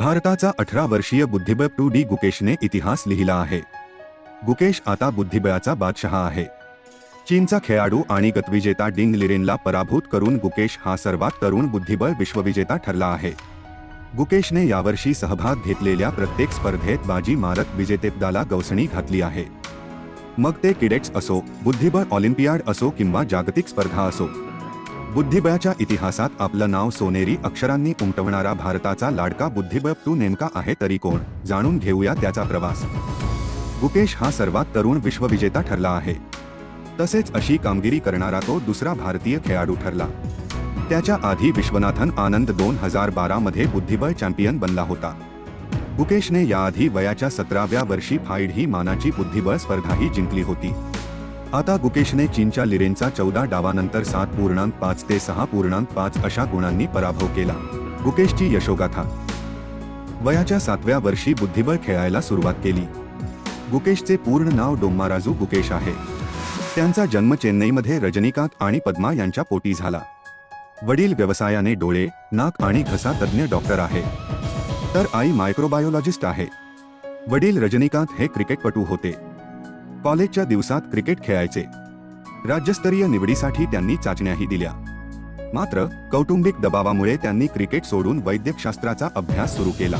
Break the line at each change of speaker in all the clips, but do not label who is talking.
भारताचा अठरा वर्षीय बुद्धिबळ टू डी गुकेशने इतिहास लिहिला आहे. गुकेश आता बुद्धिबळाचा बादशहा आहे. चीनचा खेळाडू आणि गतविजेता डिंग लिरेनला पराभूत करून गुकेश हा सर्वात तरुण बुद्धिबळ विश्वविजेता ठरला आहे. गुकेशने यावर्षी सहभाग घेतलेल्या प्रत्येक स्पर्धेत बाजी मारत विजेतेपदाला गवसणी घातली आहे. मग ते किडेक्स असो बुद्धिबळ ऑलिम्पियाड असो किंवा जागतिक स्पर्धा असो बुद्धिबळाच्या इतिहासात आपलं नाव सोनेरी अक्षरांनी उमटवणारा भारताचा लाडका बुद्धिबळ तू नेमका आहे तरी कोण? जाणून घेऊया त्याचा प्रवास. गुकेश हा सर्वात तरुण विश्वविजेता ठरला आहे. तसेच अशी कामगिरी करणारा तो दुसरा भारतीय खेळाडू ठरला. त्याच्या आधी विश्वनाथन आनंद दोन हजार बारा मध्ये बुद्धिबळ चॅम्पियन बनला होता. गुकेशने याआधी वयाच्या सतराव्या वर्षी फाईड ही मानाची बुद्धिबळ स्पर्धाही जिंकली होती. आता गुकेशने चीनच्या लिरेनचा चौदा डावानंतर सात पूर्णांक पाच ते सहा पूर्णांक पाच अशा गुणांनी पराभव केला. गुकेशची यशोगाथा. वयाच्या सातव्या वर्षी बुद्धिबळ खेळायला सुरुवात केली. गुकेशचे पूर्ण नाव डोम्माराजू गुकेश आहे. त्यांचा जन्म चेन्नईमध्ये रजनीकांत आणि पद्मा यांच्या पोटी झाला. वडील व्यवसायाने डोळे नाक आणि घसा तज्ज्ञ डॉक्टर आहे. तर आई मायक्रोबायोलॉजिस्ट आहे. वडील रजनीकांत हे क्रिकेटपटू होते. कॉलेजच्या दिवसात क्रिकेट खेळायचे. राज्यस्तरीय निवडीसाठी त्यांनी चाचण्याही दिल्या. मात्र कौटुंबिक दबावामुळे त्यांनी क्रिकेट सोडून वैद्यकशास्त्राचा अभ्यास सुरू केला.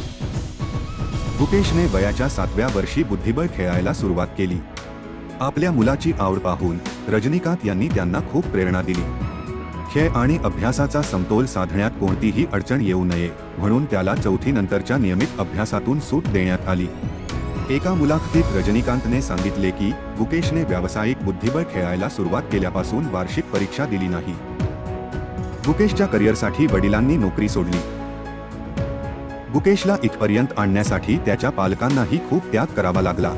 भूपेशने वयाच्या सातव्या वर्षी बुद्धिबळ खेळायला सुरुवात केली. आपल्या मुलाची आवड पाहून रजनीकांत यांनी त्यांना खूप प्रेरणा दिली. खेळ आणि अभ्यासाचा समतोल साधण्यात कोणतीही अडचण येऊ नये म्हणून त्याला चौथीनंतरच्या नियमित अभ्यासातून सूट देण्यात आली. एका मुलाखतीत रजनीकांतने सांगितले की गुकेशने व्यावसायिक बुद्धिबळ खेळायला सुरुवात केल्यापासून वार्षिक परीक्षा दिली नाही. गुकेशच्या करिअरसाठी वडिलांनी नोकरी सोडली. गुकेशला इथपर्यंत आणण्यासाठी त्याच्या पालकांनाही खूप त्याग करावा लागला.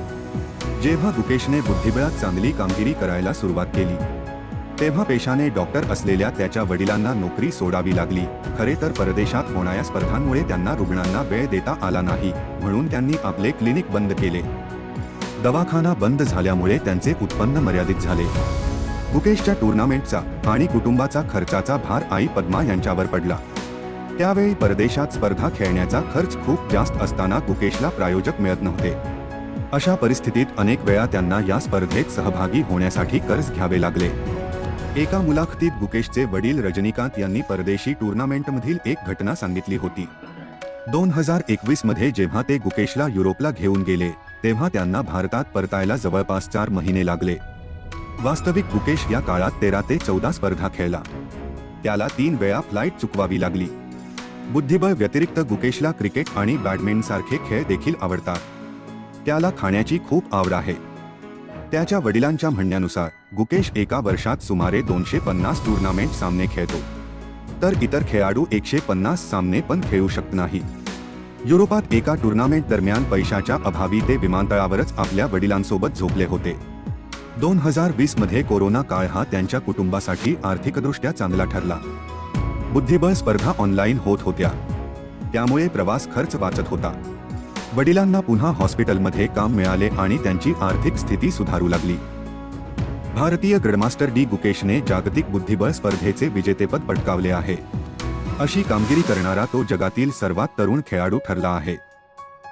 जेव्हा गुकेशने बुद्धिबळात चांगली कामगिरी करायला सुरुवात केली तेव्हा पेशाने डॉक्टर असलेल्या त्याच्या वडिलांना नोकरी सोडावी लागली. खरे तर परदेशात होणाऱ्या स्पर्धांमुळे त्यांना रुग्णांना वेळ देता आला नाही म्हणून त्यांनी आपले क्लिनिक बंद केले. दवाखाना बंद झाल्यामुळे त्यांचे उत्पन्न मर्यादित झाले. मुकेशच्या टुर्नामेंटचा आणि कुटुंबाचा खर्चाचा भार आई पद्मा यांच्यावर पडला. त्यावेळी परदेशात स्पर्धा खेळण्याचा खर्च खूप जास्त असताना गुकेशला प्रायोजक मिळत नव्हते. अशा परिस्थितीत अनेक वेळा त्यांना या स्पर्धेत सहभागी होण्यासाठी कर्ज घ्यावे लागले. एका मुलाखतीत गुकेशचे वडील रजनीकांत यांनी परदेशी टुर्नामेंटमधील एक घटना सांगितली होती. दोन हजार एकवीसमध्ये जेव्हा ते गुकेशला युरोपला घेऊन गेले तेव्हा त्यांना भारतात परतायला जवळपास चार महिने लागले. वास्तविक गुकेश या काळात तेरा ते चौदा स्पर्धा खेळला. त्याला तीन वेळा फ्लाईट चुकवावी लागली. बुद्धिबळ व्यतिरिक्त गुकेशला क्रिकेट आणि बॅडमिंटन सारखे खेळ देखील आवडतात. त्याला खाण्याची खूप आवड आहे. त्याच्या वडिलांच्या म्हणण्यानुसार गुकेश एका वर्षात सुमारे दोनशे पन्नास टुर्नामेंट सामने खेळतो. तर इतर खेळाडू एकशे पन्नास सामने पण खेळू शकत नाही. युरोपात एका टुर्नामेंट दरम्यान पैशाच्या अभावी ते विमानतळावरच आपल्या वडिलांसोबत झोपले होते. दोन हजार वीसमध्ये कोरोना काळ हा त्यांच्या कुटुंबासाठी आर्थिकदृष्ट्या चांगला ठरला. बुद्धिबळ स्पर्धा ऑनलाईन होत होत्या. त्यामुळे प्रवास खर्च वाचत होता. वडिलांना पुन्हा हॉस्पिटलमध्ये काम मिळाले आणि त्यांची आर्थिक स्थिती सुधारू लागली. भारतीय ग्रडमास्टर डी. गुकेशने जागतिक बुद्धिबळ स्पर्धेचे विजेतेपद पटकावले आहे. अशी कामगिरी करणारा तो जगातील सर्वात तरुण खेळाडू ठरला आहे.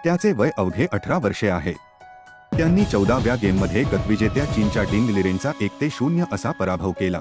त्याचे वय अवघे अठरा वर्षे आहे. त्यांनी चौदाव्या गेममध्ये गतविजेत्या चीनच्या डिंग लिरेनचा एक ते शून्य असा पराभव केला.